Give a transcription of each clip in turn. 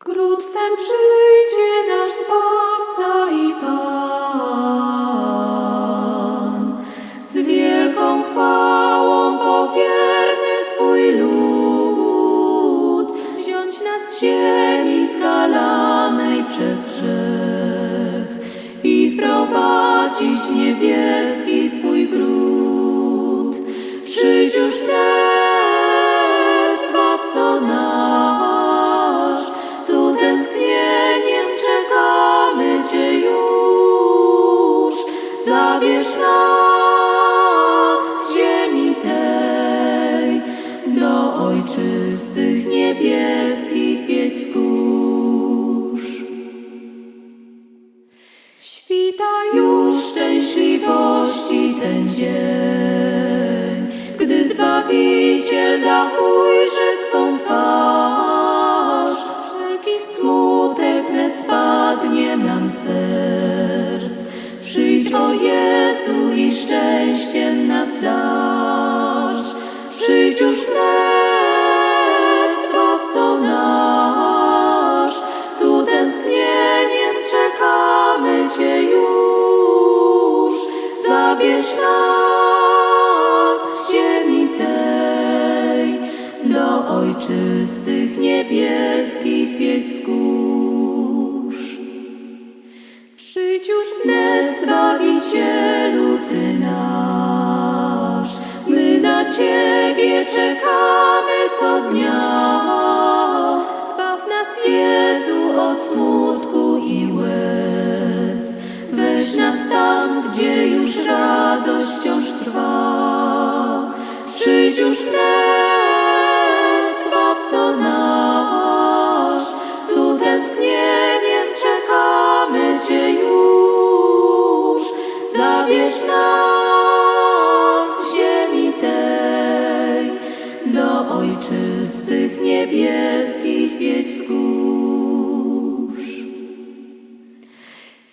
Wkrótce przyjdzie nasz Zbawca i Pan. Z wielką chwałą powierny swój lud. Wziąć nas z ziemi skalanej przez grzech i wprowadzić w niebieski swój gród. Przyjdź już wnet, Zabierz nas z ziemi tej do ojczystych niebieskich wiec. Świta już szczęśliwości ten dzień, gdy Zbawiciel da ujrzeć swą twarz. O Jezu, i szczęściem nas dasz. Przyjdź już wnet, Zbawco nasz, z utęsknieniem czekamy Cię już. Zabierz nas z ziemi tej do ojczystych niebieskich wiec wzgórz. Przyjdź już wnet, Zbawicielu Ty nasz, my na Ciebie czekamy co dnia. Zbaw nas, Jezu, od smutku i łez, weź nas tam, gdzie już radość wciąż trwa. Przyjdź już wnet, nas z ziemi tej do ojczystych niebieskich wiec wzgórz.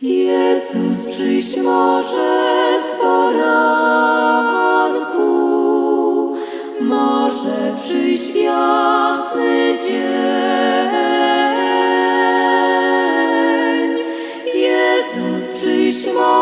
Jezus przyjść może z poranku, może przyjść w jasny dzień. Jezus przyjść może